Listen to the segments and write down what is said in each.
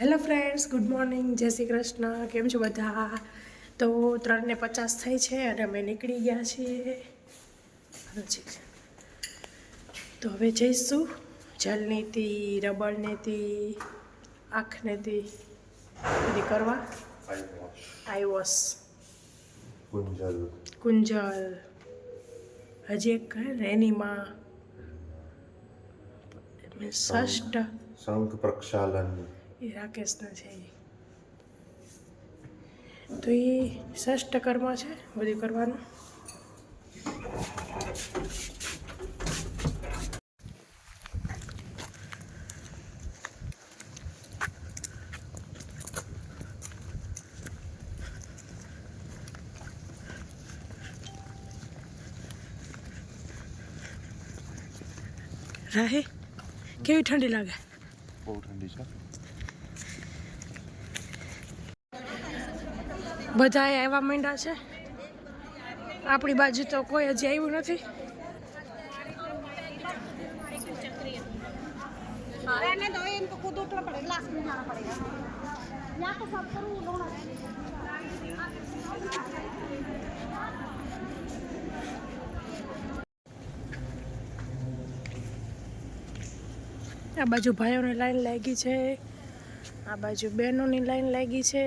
Hello friends good morning જય શ્રી કૃષ્ણ. કેમ છો બધા? તો ત્રણને પચાસ થઈ છે અને અમે નીકળી ગયા છીએ. તો હવે જઈશું. જલનીતિ રબરનીતિ આંખનીતિ બધી કરવા. Eye wash Kunjal. કુંજલ. હજી એક રેનીમાં. ષષ્ઠ. શંખ પ્રક્ષાલન. એ રાકેશના છે એ તો એ ષષ્ઠ કર્મ છે બધું કરવાનું. રાહે, કેવી ઠંડી લાગે? બહુ ઠંડી છે. બધાએ આવ્યા માંડ્યા છે. આપણી બાજુ તો કોઈ હજી આવ્યું નથી. આ બાજુ ભાઈઓની લાઈન લાગી છે. આ બાજુ બહેનોની લાઈન લાગી છે.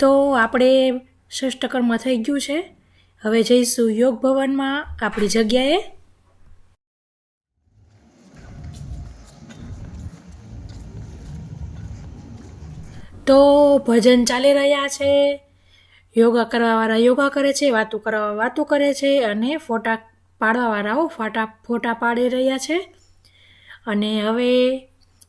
તો આપણે ષષ્ઠકર્મ થઈ ગયું છે. હવે જઈશું યોગ ભવનમાં આપણી જગ્યાએ. તો ભજન ચાલી રહ્યા છે. યોગા કરવાવાળા યોગા કરે છે, વાતું કરવા વાતું કરે છે અને ફોટા પાડવાવાળાઓ ફોટા ફોટા પાડી રહ્યા છે. અને હવે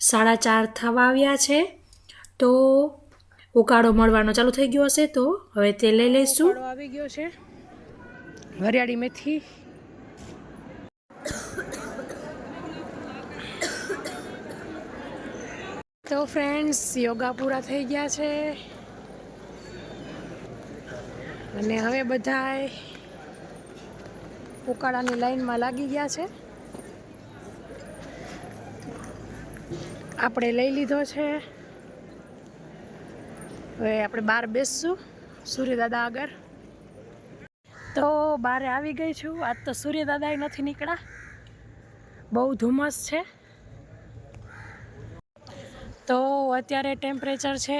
સાડા ચાર થવા આવ્યા છે. તો ઉકાળો મળવાનો ચાલુ થઈ ગયો હશે તો હવે તે લઈ લઈશું. આવી ગયો છે. વરિયાળી મેથી. તો ફ્રેન્ડ્સ યોગા પૂરા થઈ ગયા છે. અને હવે બધાય ઉકાળાની લાઈનમાં લાગી ગયા છે. આપણે લઈ લીધો છે. હવે આપણે બહાર બેસશું. સૂર્યદાદા આગળ. તો બારે આવી ગઈ છું. આજ તો સૂર્યદાદા નથી નીકળ્યા. બહુ ધુમ્મસ છે. તો અત્યારે ટેમ્પરેચર છે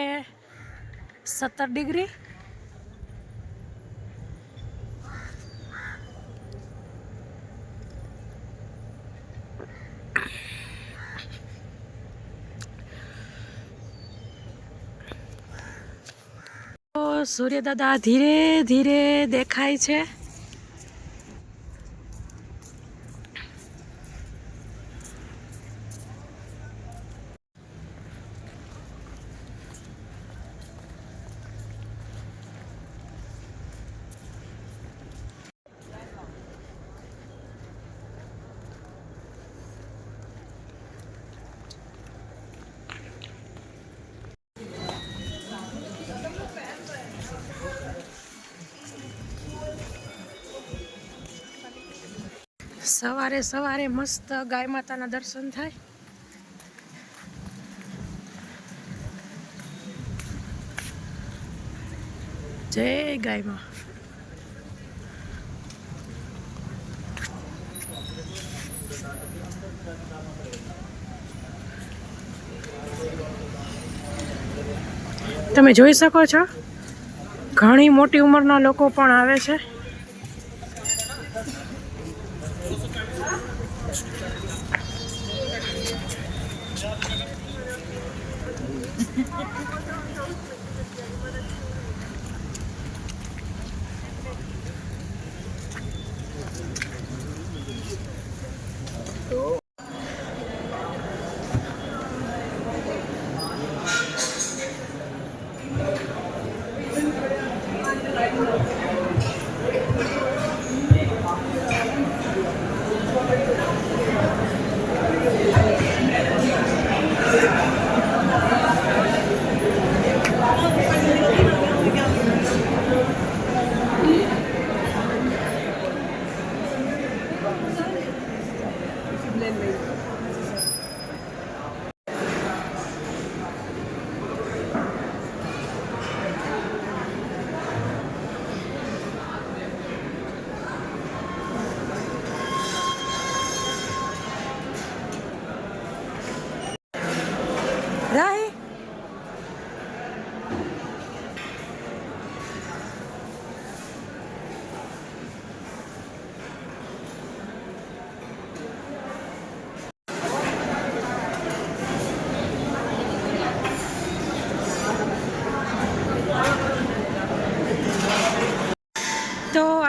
સત્તર ડિગ્રી તો સૂર્યદાદા ધીરે ધીરે દેખાય છે. સવારે સવારે મસ્ત ગાય માતાના દર્શન થાય. જય ગાયમાં તમે જોઈ શકો છો? ઘણી મોટી ઉંમરના લોકો પણ આવે છે.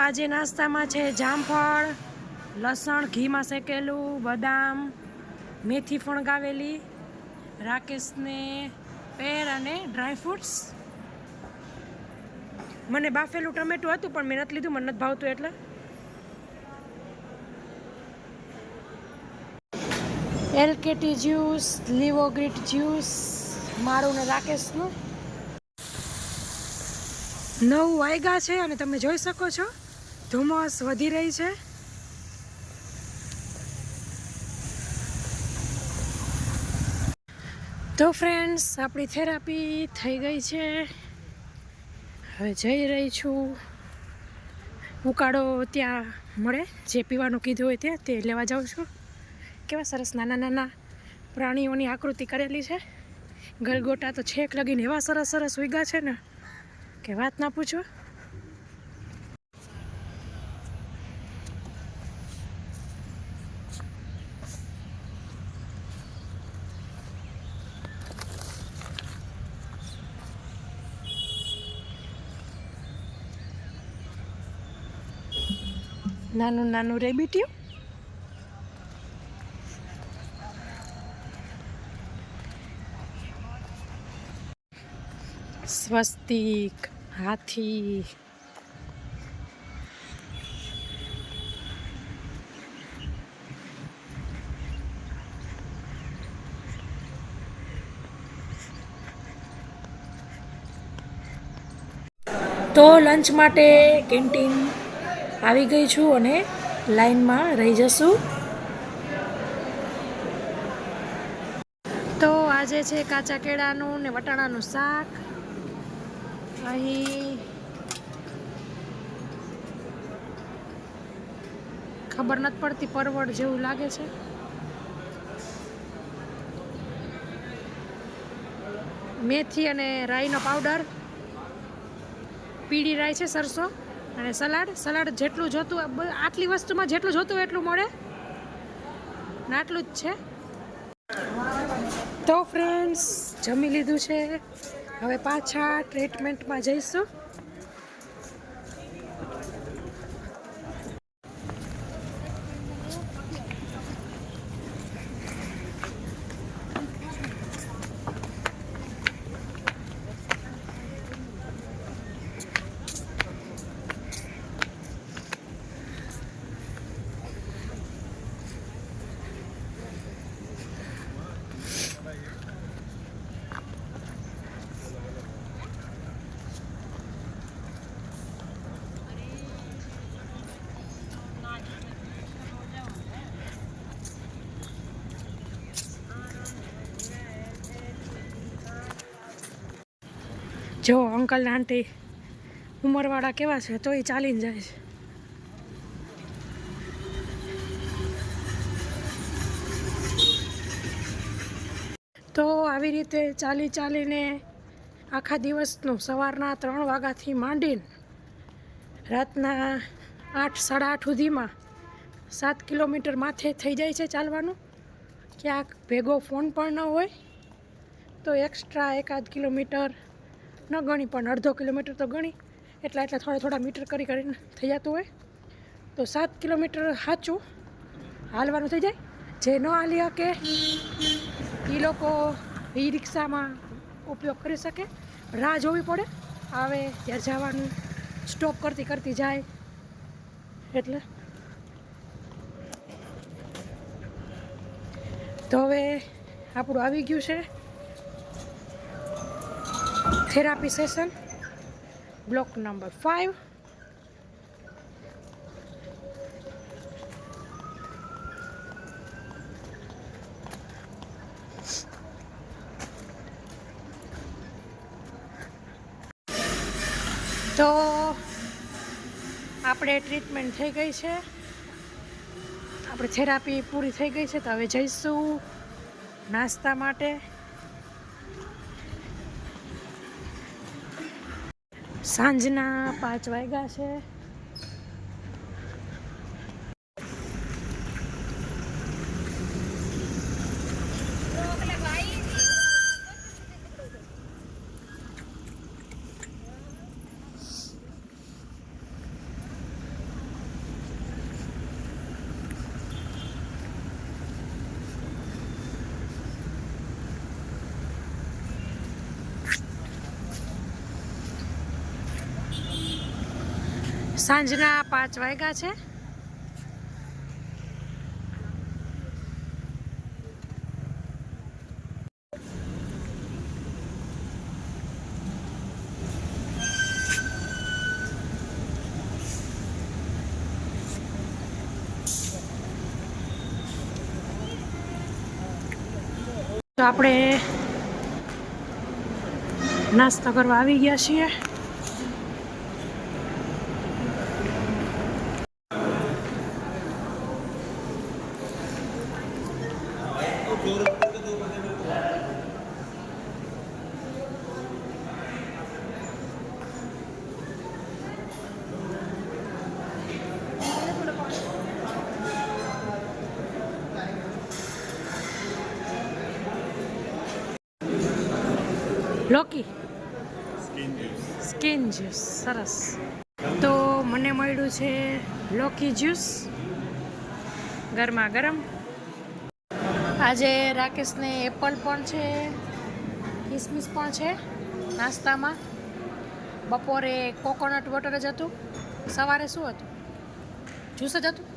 આજે નાસ્તામાં છે જામફળ, લસણ, ઘીમાં શેકેલું, બદામ, મેથી ફણગાવેલી, રાકેશને પેર અને ડ્રાય ફ્રૂટ્સ મને બાફેલું ટમેટું હતું, પણ મેં નથી લીધું, મને નથી ભાવતું એટલે. એલકેટી જ્યુસ લીવોગ્રીટ જ્યુસ મારું ને રાકેશનું. નવ વાગ્યા છે અને તમે જોઈ શકો છો. ધુમ્મસ વધી રહી છે. તો ફ્રેન્ડ્સ આપણી થેરાપી થઈ ગઈ છે. હવે જઈ રહી છું. ઉકાળો ત્યાં મળે, જે પીવાનું કીધું હોય ત્યાં, તે લેવા જાઉં છું. કેવા સરસ નાના નાના પ્રાણીઓની આકૃતિ કરેલી છે. ગલગોટા તો છેક લગીને એવા સરસ સરસ ઉગ્યા છે ને, કે વાત ના પૂછો. નાનું નાનું રેબિટિયું સ્વસ્તિક હાથી. તો લંચ માટે કેન્ટીન આવી ગઈ છું અને લાઈનમાં રહી જશું. તો આજે છે કાચા કેળાનું ને વટાણાનું શાક. અહીં ખબર નથી પડતી પરવળ જેવું લાગે છે. મેથી અને રાઈનો પાવડર. પીળી રાઈ છે, સરસો. અને સલાડ સલાડ જેટલું જોતું આટલી વસ્તુમાં જેટલું જોતું એટલું મળે. ને આટલું જ છે. તો ફ્રેન્ડ્સ જમી લીધું છે. હવે પાછા ટ્રીટમેન્ટમાં જઈશું. જો અંકલ આંટી ઉંમરવાળા કેવા છે તો એ ચાલીને જાય છે. તો આવી રીતે ચાલી ચાલીને આખા દિવસનું સવારના ત્રણ વાગ્યાથી માંડીને રાતના આઠ, સાડા આઠ સુધીમાં સાત કિલોમીટર માથે થઈ જાય છે ચાલવાનું. ક્યાંક ભેગો ફોન પણ ન હોય, તો એક્સ્ટ્રા એકાદ કિલોમીટર ન ગણી, પણ અડધો કિલોમીટર તો ગણી. એટલા એટલા થોડા થોડા મીટર કરી કરીને થઈ જતું હોય. તો સાત કિલોમીટર સાચું હાલવાનું થઈ જાય. જે ન હાલી શકે એ લોકો ઈ રિક્ષામાં ઉપયોગ કરી શકે. રાહ જોવી પડે. આવે ત્યારે જવાનું સ્ટોપ કરતી કરતી જાય. એટલે. તો હવે આપણું આવી ગયું છે. Therapy session block number five તો આપણે ટ્રીટમેન્ટ થઈ ગઈ છે. આપણે થેરાપી પૂરી થઈ ગઈ છે, તો હવે જઈશું નાસ્તા માટે. સાંજના પાંચ વાગ્યા છે. સાંજના પાંચ વાગ્યા છે. તો આપણે નાસ્તો કરવા આવી ગયા છીએ. લોકી સ્કિન જ્યુસ સરસ. તો મને મળ્યું છે લોકી જ્યુસ ગરમા ગરમ. આજે રાકેશને એપલ પણ છે કિસમિસ પણ છે નાસ્તામાં. બપોરે કોકોનટ વોટર જ હતું. સવારે શું હતું? જ્યુસ જ હતું?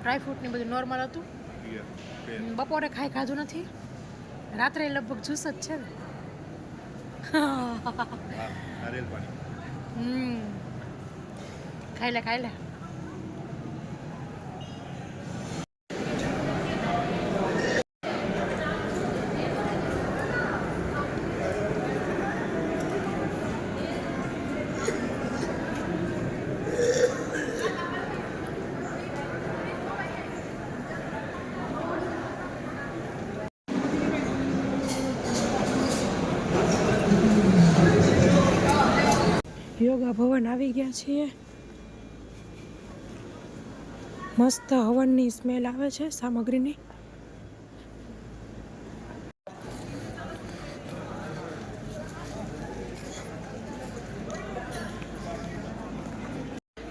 ડ્રાય ફ્રૂટની બધું નોર્મલ હતું? બપોરે ખાઈ ખાધું નથી? રાત્રે લગભગ જ્યુસ જ છે ને. હમ. ખાઈ લે ખાઈ લે યોગા ભવન આવી ગયા છીએ. મસ્ત હવનની સ્મેલ આવે છે સામગ્રીની.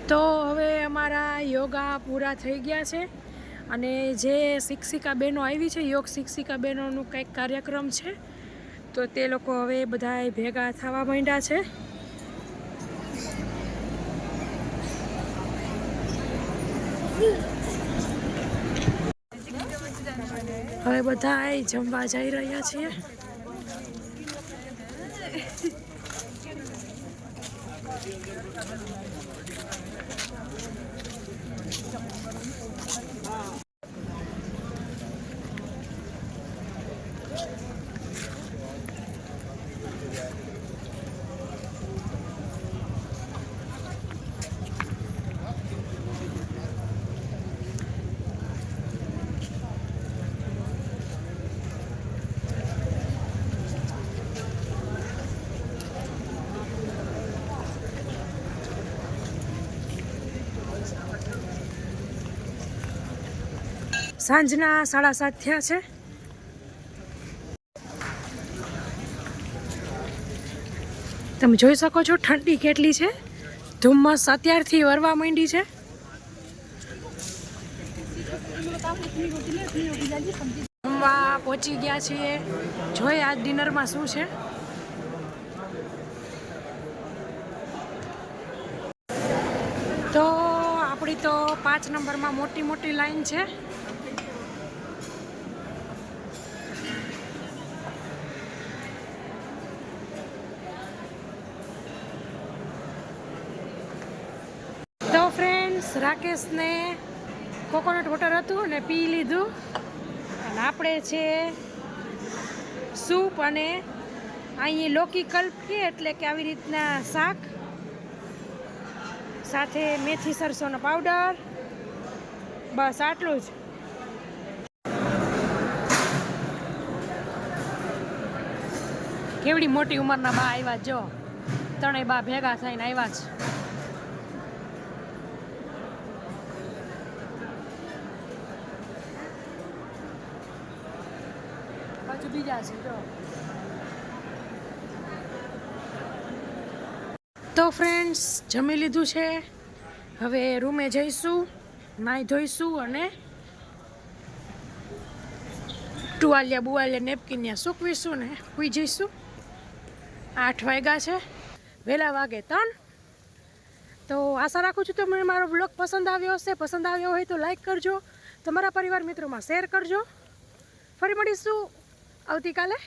તો હવે અમારા યોગા પૂરા થઈ ગયા છે અને જે શિક્ષિકા બહેનો આવી છે, યોગ શિક્ષિકા બહેનોનું કંઈક કાર્યક્રમ છે, તો તે લોકો હવે બધા ભેગા થવા માંડ્યા છે. હવે બધા જમવા જઈ રહ્યા છીએ. સાંજના સાડા સાત થયા છે. તમે જોઈ શકો છો ઠંડી કેટલી છે. ધુમ્મસ અત્યારથી વરવા માંડી છે. જમવા પહોંચી ગયા છીએ. જોઈએ આજ ડિનરમાં શું છે. તો આપણી તો પાંચ નંબરમાં મોટી મોટી લાઈન છે તો ફ્રેન્ડ્સ રાકેશને કોકોનટ વોટર હતું ને પી લીધું. અને આપણે છે સૂપ અને અહીં લોકી કલ્પ એટલે કે આવી રીતના શાક. સાથે મેથી સરસોનો પાવડર. બસ આટલું જ. કેવડી મોટી ઉંમરના બા આવ્યા જો. ત્રણેય બા ભેગા થઈને આવ્યા છે બીજા છે જો તો ફ્રેન્ડ્સ જમી લીધું છે. હવે રૂમે જઈશું નાહી ધોઈશું અને ટુવાલિયા બુવાલિયા નેપકિન ત્યાં સૂકવીશું ને સૂઈ જઈશું. આઠ વાગ્યા છે, વહેલા વાગે ત્રણ. તો આશા રાખું છું તમને મારો બ્લોગ પસંદ આવ્યો હશે. પસંદ આવ્યો હોય તો લાઈક કરજો. તમારા પરિવાર મિત્રોમાં શેર કરજો. ફરી મળીશું. આવતીકાલે?